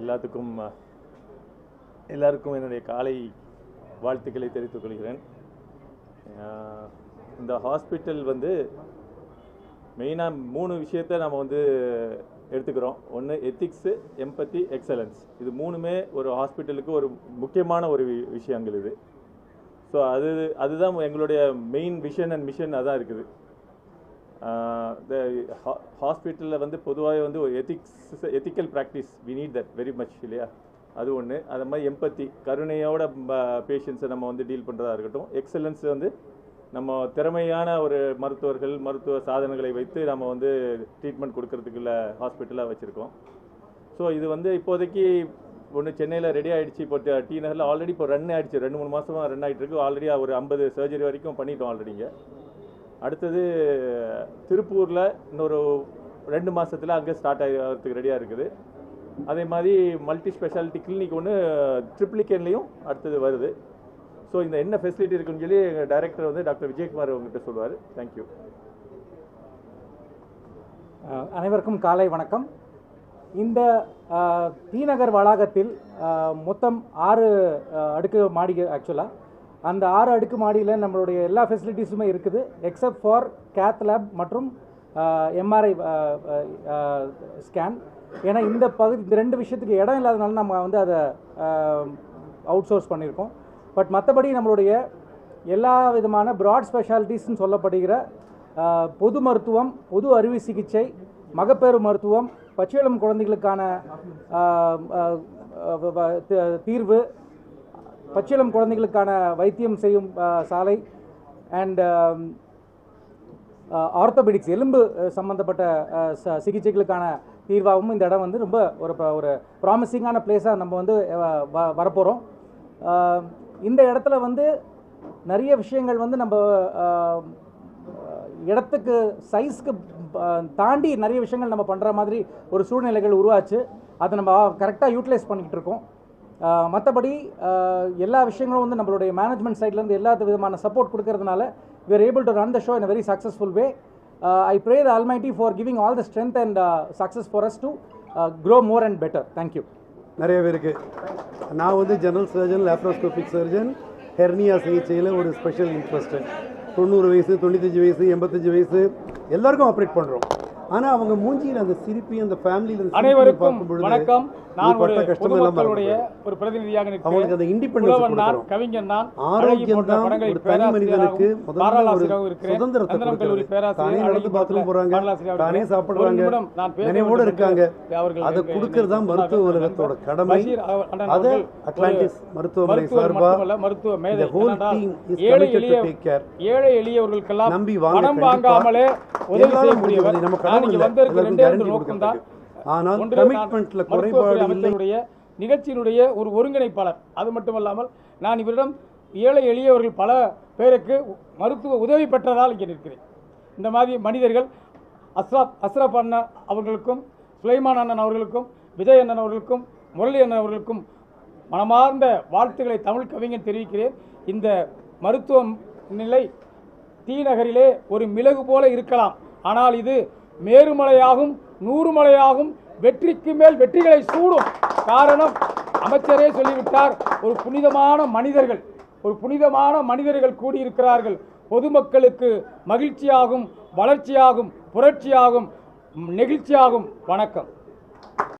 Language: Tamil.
எல்லாத்துக்கும் எல்லாருக்கும் என்னுடைய காலை வாழ்த்துக்களை தெரிவித்துக் கொள்கிறேன். இந்த ஹாஸ்பிட்டல் வந்து மெயினாக மூணு விஷயத்தை நம்ம வந்து எடுத்துக்கிறோம். ஒன்று எத்திக்ஸு எம்பத்தி எக்ஸலன்ஸ். இது மூணுமே ஒரு ஹாஸ்பிட்டலுக்கு ஒரு முக்கியமான ஒரு வி- விஷயங்கள் இது. ஸோ அது அதுதான் எங்களுடைய மெயின் விஷன் அண்ட் மிஷன் அதான் இருக்குது. இந்த ஹாஸ்பிட்டலில் வந்து பொதுவாகவே வந்து ஒரு ethics ethical practice we need that very much இல்லையா? அது ஒன்று அது மாதிரி எம்பத்தி கருணையோட பேஷண்ட்ஸை நம்ம வந்து டீல் பண்ணுறதா இருக்கட்டும். எக்ஸலன்ஸ் வந்து நம்ம திறமையான ஒரு மருத்துவர்கள் மருத்துவ சாதனங்களை வைத்து நம்ம வந்து ட்ரீட்மெண்ட் கொடுக்கறதுக்குள்ள ஹாஸ்பிட்டலாக வச்சுருக்கோம். ஸோ இது வந்து இப்போதைக்கு ஒன்று சென்னையில் ரெடி ஆகிடுச்சு இப்போ டி- நகரில் ஆல்ரெடி இப்போ ரன் ஆகிடுச்சு ரெண்டு மூணு மாதமாக ரன் ஆகிட்டு இருக்கு. ஆல்ரெடி ஒரு ஐம்பது சர்ஜரி வரைக்கும் பண்ணிட்டோம் ஆல்ரெடிங்க அடுத்தது திருப்பூரில் இன்னொரு ரெண்டு மாதத்தில் அங்கே ஸ்டார்ட் ஆகிறதுக்கு ரெடியாக இருக்குது. அதே மாதிரி மல்டி ஸ்பெஷாலிட்டி கிளினிக் ஒன்று ட்ரிப்ளிகேன்லேயும் அடுத்தது வருது. ஸோ இந்த என்ன ஃபெசிலிட்டி இருக்குன்னு சொல்லி எங்கள் டைரக்டர் வந்து டாக்டர் விஜயகுமார் அவங்ககிட்ட சொல்லுவார். தேங்க்யூ அனைவருக்கும் காலை வணக்கம். இந்த தீநகர் வளாகத்தில் மொத்தம் ஆறு அடுக்கு மாடி ஆக்சுவலாக அந்த ஆறு அடுக்கு மாடியில் நம்மளுடைய எல்லா ஃபெசிலிட்டிஸுமே இருக்குது எக்ஸப்ட் ஃபார் கேத் லேப் மற்றும் எம்ஆர்ஐ ஸ்கேன் ஏன்னா இந்த பகுதி இந்த ரெண்டு விஷயத்துக்கு இடம் இல்லாதனால நம்ம வந்து அதை அவுட் சோர்ஸ் பண்ணியிருக்கோம். பட் மற்றபடி நம்மளுடைய எல்லா விதமான ப்ராட் ஸ்பெஷாலிட்டிஸ்னு சொல்லப்படுகிற பொது மருத்துவம் பொது அறுவை சிகிச்சை மகப்பேறு மருத்துவம் பச்சிளம் குழந்தைகளுக்கான தீர்வு பச்சிளம் குழந்தைகளுக்கான வைத்தியம் செய்யும் சாலை அண்ட் ஆர்த்தோபெடிக்ஸ் எலும்பு சம்மந்தப்பட்ட சம்பந்தப்பட்ட ச- சிகிச்சைகளுக்கான தீர்வாகவும் இந்த இடம் வந்து ரொம்ப ஒரு ப- ஒரு ப்ராமிசிங்கான பிளேஸாக நம்ம வந்து வ வரப்போகிறோம் இந்த இடத்துல வந்து நிறைய விஷயங்கள் வந்து நம்ம இடத்துக்கு சைஸ்க்கு தாண்டி நிறைய விஷயங்கள் நம்ம பண்ணுற மாதிரி ஒரு சூழ்நிலைகள் உருவாச்சு. அதை நம்ம கரெக்டாக யூட்டிலைஸ் பண்ணிக்கிட்டு இருக்கோம். மற்றபடி எல்லா விஷயங்களும் வந்து நம்மளுடைய மேனேஜ்மெண்ட் சைட்லேருந்து எல்லா விதமான சப்போர்ட் கொடுக்கறதுனால run the show in a very successful way. Uh, I pray the Almighty for giving all the strength and uh, success for us to uh, grow more and better. Thank you. நிறைய பேருக்கு நான் வந்து general surgeon laparoscopic surgeon hernia சிகிச்சையில் ஒரு ஸ்பெஷல் இன்ட்ரெஸ்ட்டு தொண்ணூறு வயசு தொண்ணூத்தஞ்சு வயசு எண்பத்தஞ்சு வயசு எல்லாருக்கும் ஆப்ரேட் பண்ணுறோம் ஆனால் அவங்க மூஞ்சியில் அந்த சிரிப்பி அந்த ஃபேமிலியில் அனைவருக்கும் வணக்கம் நான் ஒரு பொதுமக்களுடைய ஒரு பிரதிநிதியாக அவங்களுக்கு அந்த புலவன் நான் ஆரோக்கியம் தான் ஒரு தனி மனிதனுக்கு முதல்ல ஒரு சுதந்திரத்தை கல்லூரி பேராசிரியர் அழகி போறாங்க, தானே. சாப்பிடுறாங்க, நான் நினைவோடு இருக்காங்க. அதை கொடுக்கிறது தான் மருத்துவ உலகத்தோட கடமை. அதை அட்லாண்டிஸ் மருத்துவமனை சார்பா மருத்துவ மேதை ஏழை எளியவர்களுக்கெல்லாம் நம்பி வாங்க. வாங்காமலே உதவி செய்யக்கூடியவர். நம்ம இல்லை. ரெண்டே ரெண்டு நோக்கம் தான். ஆனால் மருத்துவத்துறை குறைபாடு இல்லை. அமைச்சருடைய நிகழ்ச்சியினுடைய ஒரு ஒருங்கிணைப்பாளர். அது மட்டுமல்லாமல் நான் இவரிடம் ஏழை எளியவர்கள் பல பேருக்கு மருத்துவ உதவி பெற்றதால் இங்கே நிற்கிறேன். இந்த மாதிரி மனிதர்கள் அஸ்ராப் அஸ்ரப் அண்ணன் அவர்களுக்கும் சுலைமான் அண்ணன் அவர்களுக்கும் விஜய் அண்ணன் அவர்களுக்கும் முரளி அண்ணன் அவர்களுக்கும் மனமார்ந்த வாழ்த்துக்களை தமிழ் கவிஞன் தெரிவிக்கிறேன். இந்த மருத்துவ நிலை தீ நகரிலே ஒரு மிளகு போல இருக்கலாம். ஆனால் இது மேருமலையாகும் நூறு மலையாகும் வெற்றிக்கு மேல் வெற்றிகளை சூடும். காரணம் அமைச்சரே சொல்லிவிட்டார் ஒரு புனிதமான மனிதர்கள் ஒரு புனிதமான மனிதர்கள் கூடியிருக்கிறார்கள். பொதுமக்களுக்கு மகிழ்ச்சியாகும் வளர்ச்சியாகும் புரட்சியாகும் நெகிழ்ச்சியாகும். வணக்கம்.